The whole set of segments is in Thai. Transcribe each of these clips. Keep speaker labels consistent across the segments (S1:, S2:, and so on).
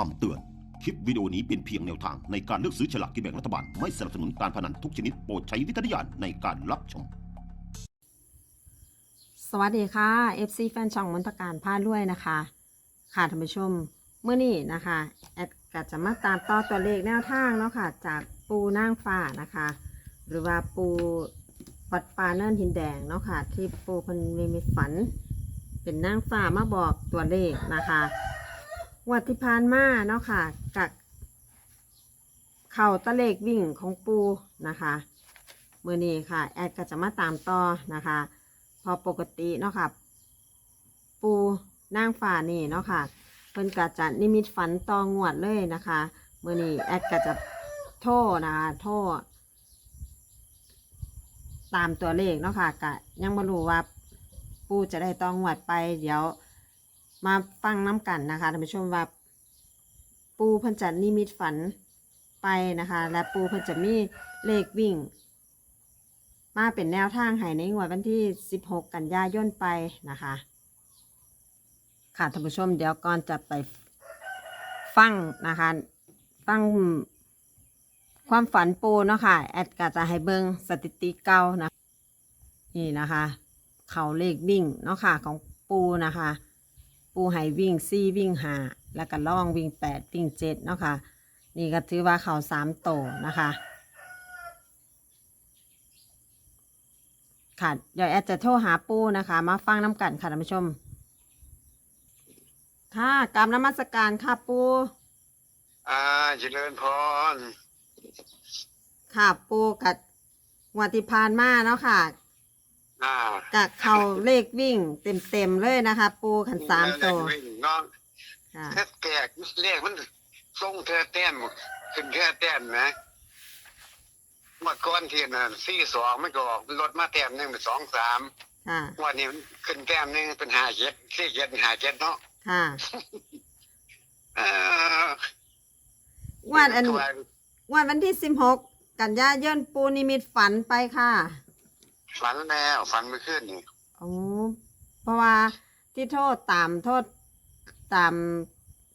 S1: คำเตือน คลิปวิดีโอนี้เป็นเพียงแนวทางในการเลือกซื้อฉลากกินแบ่งรัฐบาล ไม่สนับสนุนการพนันทุกชนิดโปรดใช้วิจารณญาณในการรับชม
S2: สวัสดีค่ะ FC แฟนช่องมนตการพาด้วยนะคะ ค่ะท่านผู้ชมเมื่อนี้นะคะแอดก็จะมาตามต่อตัวเลขแนวทางเนาะค่ะ จากปูนางฟ้านะคะ หรือว่าปูวัดปลาเนินหินแดงเนาะค่ะ ที่ปูเพันมีมิตฝัน เป็นนางฟ้ามาบอกตัวเลขนะคะ งวัดที่ผ่านมาเนาะค่ะกับเข่าตะเลขวิ่งของปูนะคะเมื่อนี้ค่ะ แอดก็จะมาตามต่อนะคะ พอปกติเนาะค่ะ ปูนางฟ้านี่เนาะค่ะ เพิ่นก็จะนิมิตฝันตองวดเลยนะคะเมื่อนี้แอดก็จะโทษนะคะโทษตามตัวเลขเนาะค่ะกะยังไม่รู้ว่าปูจะได้ตองวดไปเดี๋ยว มาฟังน้ำกันนะคะท่านผู้ชมว่า ปูเพิ่นจะนิมิตฝันไปนะคะ และปูเพิ่นจะมีเลขวิ่ง มาเป็นแนวทางให้ในงวดวันที่ 16 กันยายนไปนะคะ ค่ะท่านผู้ชมเดี๋ยวก่อนจะไปฟังนะคะ ฟังความฝันปูเนาะค่ะ แอดก็จะให้เบิงสถิติเก่านะ นี่นะคะ เขาเลขวิ่งเนาะค่ะของปูนะคะ ปูให้วิ่งซี่วิ่งหาแล้วก็ล่องวิ่งแปดวิ่งเจ็ดเนาะค่ะ นี่ก็ถือว่าเขาสามโตนะคะ ค่ะเดี๋ยวแอดจะโทรหาปูนะคะ มาฟังน้ำกันค่ะท่านผู้ชม ค่ะกรรมนมัสการค่ะปู
S3: อ่าเจริญพร
S2: ค่ะปูกับงวัติพานมาเนาะค่ะ
S3: อ่า
S2: กับเขาเลขวิ่งเต็มเต็มๆเลยนะคะ ปูขันสามโตว
S3: วิ่งเนาะ
S2: ค่ะ
S3: แค่แกกเลขมันส่งเธอแต้มขึ้นแค่แต้มนะเมื่อก่อนที่น่ะสี่สองไม่ก็ออกลดมาแต้มหนึ่งเป็นสองสาม
S2: ค่ะ
S3: วันนี้มันขึ้นแต้มหนึ่งเป็นห้าเจ็ดสี่เจ็ดห้าเจ็ดเนาะ
S2: ค่ะ
S3: เออ
S2: วันอัน วันวันที่สิบหกกันยายนปูนิมิตฝันไปค่ะ
S3: ฝันแล้วฝันไม่ขึ้นนี่
S2: อ๋อเพราะว่าที่โทษตามโทษตาม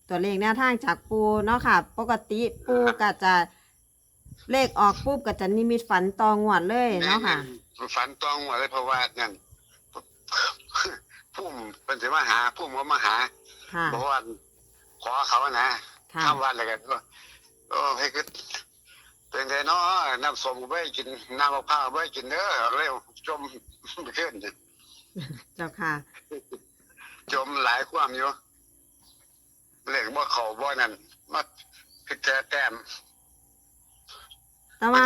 S2: ตัวเลขแนวทางจากปูเนาะค่ะ ปกติปูก็จะเลขออกปุ๊บก็จะนิมิตฝันตองวดเลยเนาะค่ะ
S3: ฝันตองว่าเลยเพราะว่านั่นพุ่มเป็นสิมาหาพุ่มก็มาหา
S2: ค่ะ
S3: บอกว่าขอเขานะ
S2: ค่ะ
S3: ทำวันอะไรกันก็โอ้ให้คือ เป็นไงเนาะน้ำส้มก็ไม่กินน้ำมะพร้าวไม่กินเด้อเร็วจมขึ้น
S2: เจ้าค่ะ
S3: จมหลายความอยู่เรียกว่าเขาบ่นั่นมาคือแกแต้ม
S2: แต่ว่า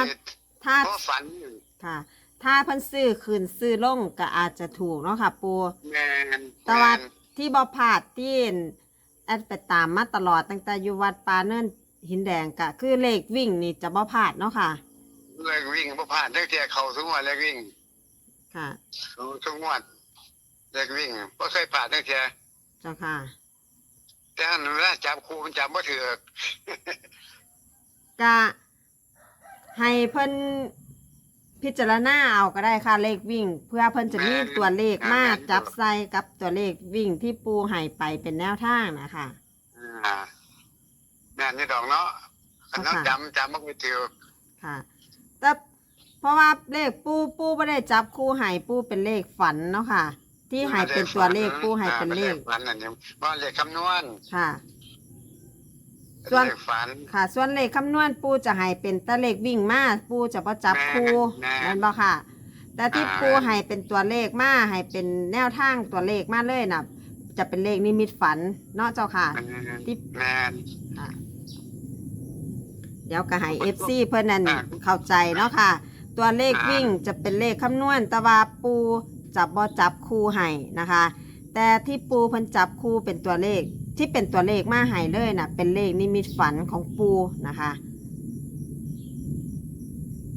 S2: ถ้า
S3: เพราะฝันอยู่
S2: ค่ะ ถ้าเพิ่นซื้อคืนซื้อลงก็อาจจะถูกเนาะค่ะ ปู
S3: แมน
S2: แต่ว่า
S3: แม่น
S2: ที่บอพลาดที่แอดไปตามมาตลอดตั้งแต่อยู่วัดปาเนิน หินแดงก็คือเลขวิ่งนี่จะบอพลาดเนาะค่ะ
S3: เลยวิ่งบ่ผ่านตั้งแต่เขาทุกวันเลยวิ่ง
S2: ค่ะ
S3: ทุกวันเลยวิ่งบ่เคยผ่านตั้งแต่
S2: เจ้าค่ะ
S3: แต่อันเวลาจับครูมันจับบ่ถือก
S2: ก็ให้เพิ่นพิจารณาเอาก็ได้ค่ะเลขวิ่ง เพื่อเพิ่นจะมีตัวเลขมาจับใส่กับตัวเลขวิ่งที่ปูให้ไปเป็นแนวทางนะคะ
S3: อ่า แม่นนี่ดอกเนาะคันน้อง
S2: ค่ะ
S3: จำจำบ่ถือก
S2: ค่ะ แต่เพราะว่าเลขปูปูไม่ได้จับคู่ให้ปูเป็นเลขฝันเนาะค่ะ ที่ให้เป็นตัวเลขปูให้เป็นเลข
S3: ฝันนั่นนี่ว่าเลขคำนวณ
S2: ค่ะ ส่วน
S3: เลขฝัน
S2: ค่ะ ส่วนเลขคำนวณปูจะให้เป็นแตะเลขวิ่งมาปูจะประจับคู่
S3: แม่
S2: นั่นบ่ค่ะ แต่ที่
S3: อ่า
S2: ปูให้เป็นตัวเลขมาให้เป็นแนวทางตัวเลขมาเลยน่ะ จะเป็นเลขนิมิตฝันเนาะเจ้าค่ะ ที่
S3: แม่น
S2: ค่ะ เดี๋ยวก็ให้เอฟซีเพื่อนนั่นเข้าใจเนาะค่ะ ตัวเลขวิ่งจะเป็นเลขคำนวณแต่ว่าปูจับบ่จับคู่ให้นะคะ แต่ที่ปูเพิ่นจับคู่เป็นตัวเลขที่เป็นตัวเลขมาให้เลยน่ะเป็นเลขนิมิตฝันของปูนะคะ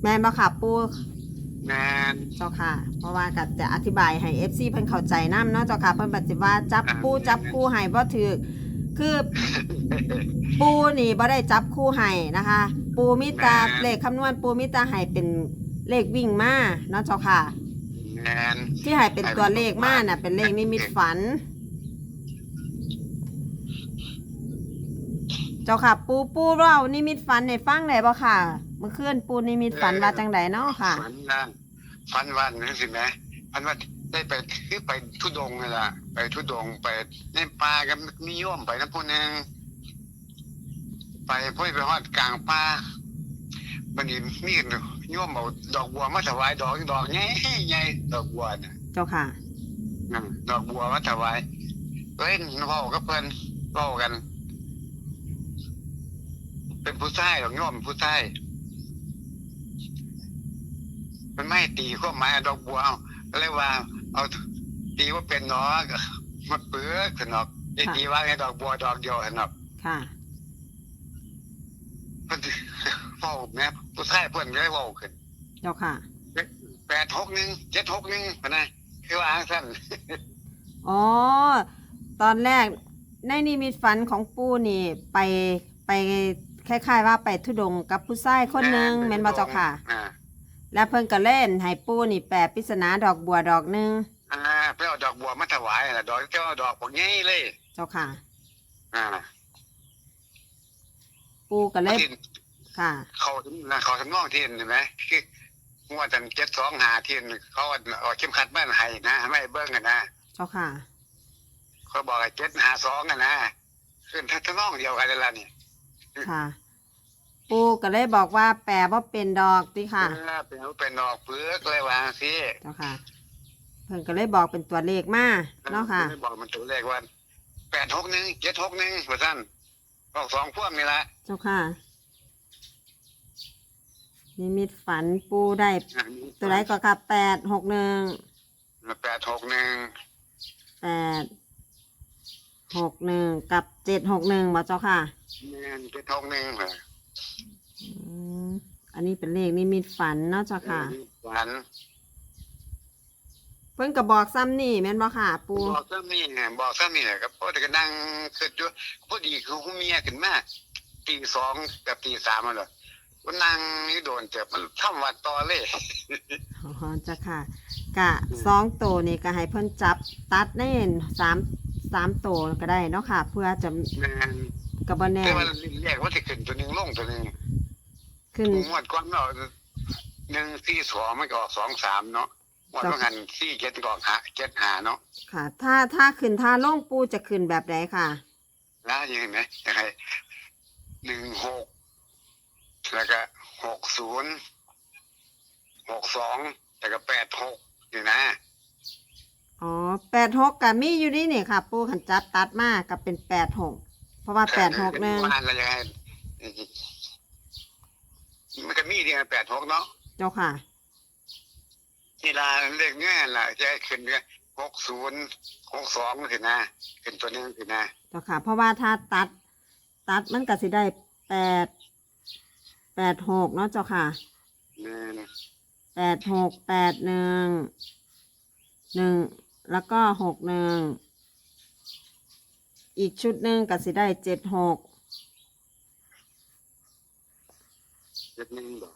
S2: แม่นบ่ค่ะปู
S3: แม่น
S2: เจ้าค่ะ เพราะว่าก็จะอธิบายให้ FC เพิ่นเข้าใจนำเนาะเจ้าค่ะเพิ่นปฏิว่าจับปูจับคู่ให้บ่ถือ คือปูนี่บ่ได้จับคู่ให้นะคะ ปูมิตาเลขคำนวณปูมิตาให้เป็นเลขวิ่งมาเนาะเจ้าค่ะ
S3: แม่น
S2: ที่ให้เป็นตัวเลขมาน่ะ เป็นเลขนิมิตฝัน เจ้าค่ะ ปูปูเรานิมิตฝันในฟังได้บ่ค่ะ เมื่อคืนปูนิมิตฝันว่าจังไดเนาะค่ะ
S3: ฝันนะฝันวันนั่นสิแหมฝันว่า ได้ไปคือไปทุดงค์นี่ล่ะไปทุดงค์ไปในป่ากันมีโยมไปนะผู้หนึงไปพ่อไปฮอดกลางป่าบัดนี้มีโยมเอาดอกบัวมาถวายดอกดอกใหญ่ใหญ่ดอกบัวน่ะ
S2: เจ้าค่ะ
S3: อืมดอกบัวมาถวายเล่นเว้ากับเพิ่นเว้ากัน เป็นผู้ชายดอกโยมผู้ชายมันไม่ตีข้อหมายเอาดอกบัวเอาเรียกว่า เอาตีว่าเป็นหนอกมาเปลือกสนอกไอ้ตีว่าไงดอกบัวดอกเดียวสนอก
S2: ค่ะ
S3: เพิ่นเว้าแม่ผู้ชายเพิ่นก็เลยเว้าขึ้น
S2: เจ้าค่ะ
S3: แปดหกหนึ่งเจ็ดหกหนึ่งพะนะคือว่าสั้น
S2: อ๋อ ตอนแรกในนิมิตฝันของปูนี่ไปไปคล้ายๆว่าไปทุดงค์กับผู้ชายคนหนึ่งแม่นบ่เจ้าค่ะ
S3: อ่า
S2: แล้วเพิ่นก็เล่นให้ปูนี่แปลปริศนาดอกบัวดอกหนึง
S3: อ่าไปเอาดอกบัวมาถวายน่ะดอกเจ้าดอกพวกนี้เลย
S2: เจ้าค่ะ
S3: อ่า
S2: ปูก็เลย
S3: ที่
S2: ค่ะ
S3: เขานะเขาทำนองที่เห็นไหมคืองวดจันเจ็ดสองหาที่เขาเอาเข้มขัดแม่นให้นะไม่เบิ้งกันนะ
S2: เจ้าค่ะ
S3: เขาบอกไอ้เจ็ดหาสองกันนะคือทำนองเดียวกันเลยล่ะนี่
S2: ค่ะ ปูก็เลยบอกว่าแปลว่าเป็นดอกติค่ะ
S3: เออเป็นเป็นดอกเปลือกเลยวางสิ
S2: เจ้าค่ะ เพิ่นก็เลยบอกเป็นตัวเลขมาเนาะค่ะ
S3: ไม่บอกมันตัวเลขว่าแปดหกหนึ่งเจ็ดหกหนึ่งว่าสั้นออกสองพ่วงนี่ละ
S2: เจ้าค่ะนิมิตฝันปูได้ตัวไหนก็ค่ะแปดหกหนึ่ง
S3: แปดหกหนึ่ง
S2: แปดหกหนึ่งกับเจ็ดหกหนึ่งมาเจ้าค่ะ
S3: เงินเจ็ดหกหนึ่งเหรอ
S2: อืมอันนี้เป็นเลขนิมิตฝันเนาะเจ้าค่ะ
S3: ฝัน
S2: เพิ่นก็บอกซ้ำนี่แม่นบ่ค่ะ ปู
S3: บอกซ้ำนี่ไงบอกซ้ำนี่แหละครับพอแต่ก็นั่งคิดอยู่พอดีคือหูเมียขึ้นมาตีสองกับตีสามมาเลยก็นั่งนี่โดนเจ็บมันทำวัดต่อเลย
S2: อ๋อเจ้าค่ะ กะสองโตวนี่ก็ให้เพิ่นจับตัดแน่นสามสามโตวก็ได้เนาะค่ะ เพื่อจะ
S3: แม่น
S2: กระบอแน่
S3: แต่ว่าเรียกว่าจะขึ้นตัวหนึ่งลงตัวหนึ่ง
S2: ขึ้น
S3: งวดก่อนเนาะหนึ่งสี่สองมันก็ออกสองสามเนาะงวด
S2: จ้ะ
S3: ว่างันสี่เจ็ดก็ออกหาเจ็ดหาเนาะ
S2: ค่ะ ถ้าถ้าขึ้นท่าลงปูจะขึ้นแบบใดค่ะ
S3: นะยังเห็นไหมยังไงหนึ่งหกแล้วก็หกศูนย์หกสองแล้วก็แปดหกนี่นะ
S2: อ๋อแปดหกกับมีอยู่นี่นี่ค่ะ ปูขันจับตัดมากกับเป็นแปดหกเพ ราะว่าแปดหกหนึ่ง
S3: บ้านอะไรยังไงมันก็มีดีนะแปดหกเนาะ
S2: เจ้าค่ะ
S3: นี่ลาเลขเงี้ยล่ะจะให้ขึ้นเนี่ยหกศูนย์หกสองสินะขึ้นตัวหนึงสินะ
S2: เจ้าค่ะ เพราะว่าถ้าตัด ตัดมันก็สิได้แปดแปดหกเนาะเจ้าค่ะ
S3: นี่น
S2: แปดหกแปดหนึ่งหนึ่งแล้วก็หกหนึ่ง อีกชุดหนึ่งก็สิได้เจ็ดหก
S3: เจ็ดหนึ่งบอก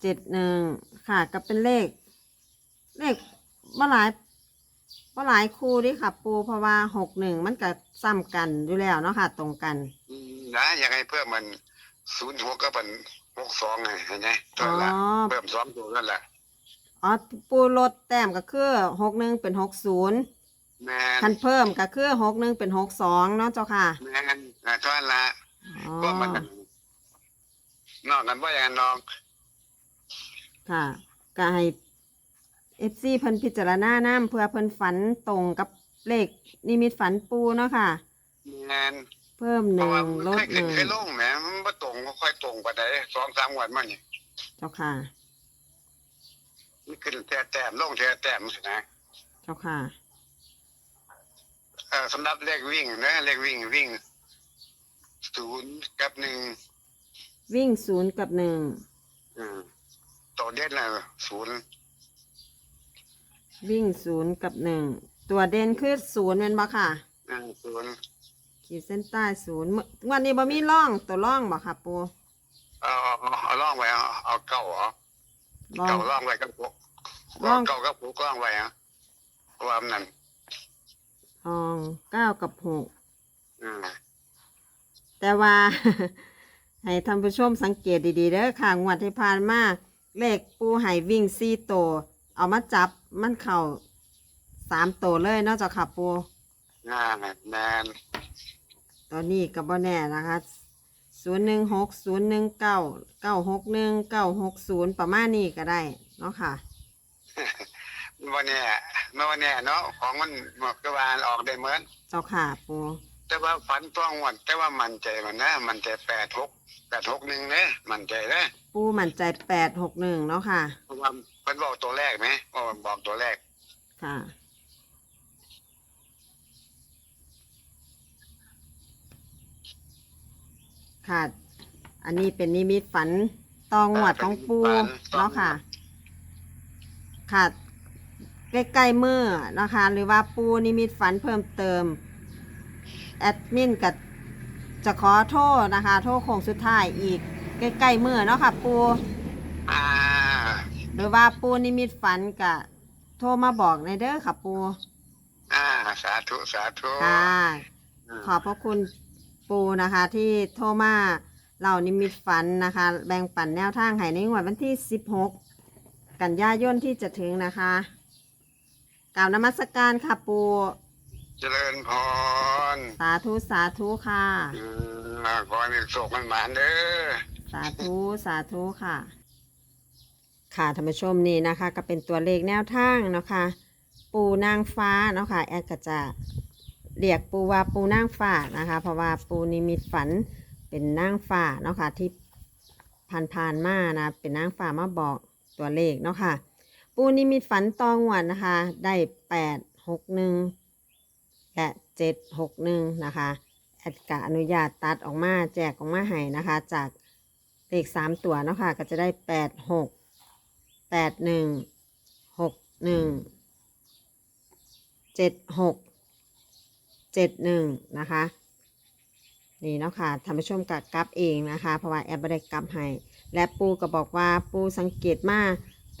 S2: เจ็ดหนึ่งค่ะก็เป็นเลข เลขว่าหลายว่าหลายคู่เดิค่ะ ปูเพราะว่าหกหนึ่งมันก็ซ้ำกันอยู่แล้วเนาะค่ะ ตรงกัน
S3: อืมนะยังไงเพิ่มมันศูนย์หกก็เป็นหกสองไงเห็นไหมตั
S2: อ๋
S3: ว
S2: อ
S3: ละเพิ่มสองตัวนั่นแหละ
S2: อ๋อปูลดแต้มก็คือหกหนึ่งเป็นหกศูนย์
S3: แม่น
S2: คันเพิ่มก็คือหกหนึ่งเป็นหกสองเนาะเจ้าค่ะ
S3: แม่นนะท่านละ
S2: อ๋อ
S3: ก็มันนอกนั้นว่าอย่างนั้นน้อง
S2: ค่ะก็ให้เอฟซีเพิ่นพิจารณาน้ำเพื่อเพิ่นฝันตรงกับเลขนิมิตฝันปูเนาะค่ะ
S3: แม่น
S2: เพิ่มห
S3: เพราะ
S2: นึ่
S3: ว่าง
S2: ลด
S3: ใคร
S2: ห
S3: ขึ้น
S2: นึ่ง
S3: ใครลงแหมมันไม่ตรงก็ค่อยตรงไปได้สองสามวันมาเนี่ย
S2: เจ้าค่ะ
S3: มันขึ้นแต่แต้มลงแต่แต้มสินะ
S2: เจ้าค่ะ
S3: เออ สำหรับเลขวิ่งนะเลขวิ่งวิ่งศูนย์กับหนึ่ง
S2: วิ่งศูนย์กับหนึ่ง
S3: อืมตัวเด่นนะศูนย์
S2: วิ่งศูนย์กับหนึ่งตัวเด่นคือศูนย์เป็นบ่ค่ะ
S3: อ่าศูนย์
S2: ขีดเส้นใต้ศูนย์มื้อวันนี้บ่มีร่องตัวร่องบ่ค่ะปู
S3: เอาเอาเอาเอาล่องไว้เอาเอาเก้าเหรอ
S2: ร่อง
S3: เก้าล่องไว้กับพวก
S2: ล่อง
S3: เก้ากับพวกล่องไว้อะเพราะว่ามันนั่ น
S2: ร่องเก้ากับหก
S3: อืม
S2: แต่ว่า ให้ท่านผู้ชมสังเกตดีๆเด้อค่ะงวดที่ผ่านมาเลขปูไห่วิ่งสี่โตวเอามาจับมันเข่าสามโตวเลยเนอกจากค่ะปู
S3: งานแมน
S2: ตอนนี้กับบ่แน่นะคะศูนย์หนึ่งหกศูนย์หนึ่งเก้าเก้าหกหนึ่งเก้าหกศูนย์ประมาณนี้ก็ได้เนาะค่ะ
S3: วันนี้เมื่อวันนี้เนาะของมันหมดกบาลออกได้เหมือน
S2: เจ้าค่ะปู
S3: แต่ว่าฝันต้องวันแต่ว่ามันใจมันนะมันใจแปดหกแปดหกหนึ่งเนี่ยมันใจนะ
S2: ปูมั่นใจแปดหกหนึ่งเนาะค่ะ
S3: เพราะว่ามันบอกตัวแรกไหมว่ามันบอกตัวแรก
S2: ค่ะ ค่ะ อันนี้เป็นนิมิตฝันตองหวดของปูเนาะค่ะ ค่ะ ใกล้ๆมือนะคะ หรือว่าปูนิมิตฝันเพิ่มเติม แอดมินกับจะขอโทษนะคะ โทษโค้งสุดท้ายอีก ใกล้ๆมือเนาะค่ะ ปู
S3: อ่า
S2: หรือว่าปูนิมิตฝันกับโทรมาบอกในเด้อค่ะ ปู
S3: อ่าสาธุสาธุ
S2: ค่ะ
S3: อืม
S2: ขอบพระคุณปูนะคะ ที่โทรมาเล่านิมิตฝันนะคะ แบ่งปันแนวทางให้ในงวดวันที่ 16 กันยายนที่จะถึงนะคะ กล่าวนมัสการค่ะปู
S3: เจริญพร
S2: สาธุสาธุค่ะ
S3: อืมขอให้มีสุขมันหมานเด้อ
S2: สาธุสาธุค่ะ ค่ะท่านผู้ชมนี่นะคะ ก็เป็นตัวเลขแนวทางเนาะคะปูนางฟ้าเนาะค่ะแอดก็จะเรียกปูว่าปูนางฟ้านะคะ เพราะว่าปูนิมิตฝันเป็นนางฟ้าเนาะค่ะที่ผ่านๆมานะเป็นนางฟ้ามาบอกตัวเลขเนาะค่ะ ปูนิมิตฝันตองหวันนะคะ ได้แปดหกหนึ่งและเจ็ดหกหนึ่งนะคะแอดกะอนุญาตตัดออกมาแจกออกมาให้นะคะ จากเลขสามตัวเนาะค่ะก็จะได้แปดหกแปดหนึ่งหกหนึ่งเจ็ดหกเจ็ดหนึ่งนะคะนี่เนาะค่ะท่านผู้ชมกับกลับเองนะคะ เพราะว่าแอดไม่ได้กลับให้และปูก็บอกว่าปูสังเกตมา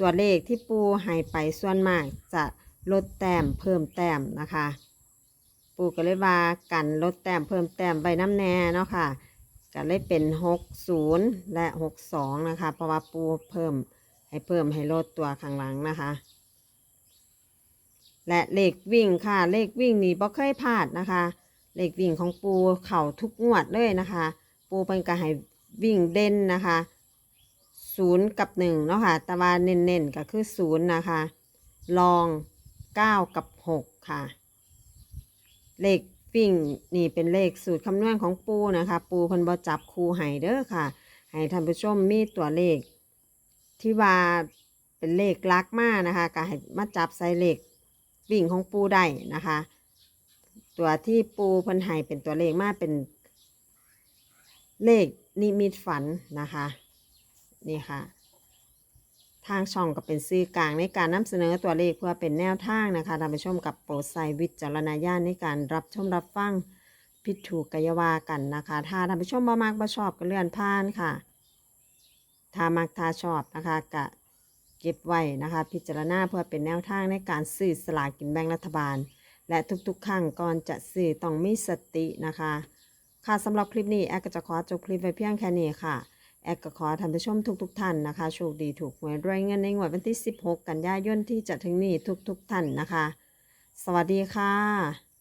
S2: ตัวเลขที่ปูให้ไปส่วนมากจะลดแต้มเพิ่มแต้มนะคะ ปูก็เลยว่ากันลดแต้มเพิ่มแต้มใบน้ำแน่เนาะค่ะก็เลยเป็น60และ62นะคะ เพราะว่าปูเพิ่มให้เพิ่มให้ลดตัวข้างหลังนะคะ และเลขวิ่งค่ะ เลขวิ่งนี่บ่เคยพลาดนะคะ เลขวิ่งของปูเข่าทุกงวดเลยนะคะ ปูเป็นก็ให้วิ่งเด่นนะคะ ศูนย์กับหนึ่งเนาะค่ะแต่ว่าเน้นๆก็คือศูนย์นะคะ ลองเก้ากับหกค่ะ เลขวิ่งนี่เป็นเลขสูตรคำนวณของปูนะคะ ปูเพิ่นบ่จับคูให้เด้อค่ะให้ท่านผู้ชมมีตัวเลข ที่ว่าเป็นเลขลักมากนะคะก็ให้มาจับใส่เลขวิ่งของปูได้นะคะ ตัวที่ปูเพิ่นให้เป็นตัวเลขมากเป็นเลขนิมิตฝันนะคะ นี่ค่ะ ทางช่องก็เป็นสื่อกลางในการนำเสนอตัวเลขเพื่อเป็นแนวทางนะคะท่านผู้ชมกับโปรดใส่วิจารณญาณในการรับชมรับฟังผิดถูกกายาวากันนะคะ ถ้าท่านผู้ชมบ่มักบ่ชอบก็เลื่อนผ่านค่ะ ถ้ามักถ้าชอบนะคะก็เก็บไว้นะคะ พิจารณาเพื่อเป็นแนวทางในการซื้อสลากกินแบ่งรัฐบาล และทุกๆครั้งก่อนจะซื้อต้องมีสตินะคะ ค่ะสำหรับคลิปนี้แอดก็จะขอจบคลิปไว้เพียงแค่นี้ค่ะ แอดก็ขอท่านผู้ชมทุกๆทท่านนะคะโชคดีถูกหวยรวยเงินในงวดวันที่ 16 กันยายนที่จะถึงนี้ทุกๆทท่านนะคะ สวัสดีค่ะ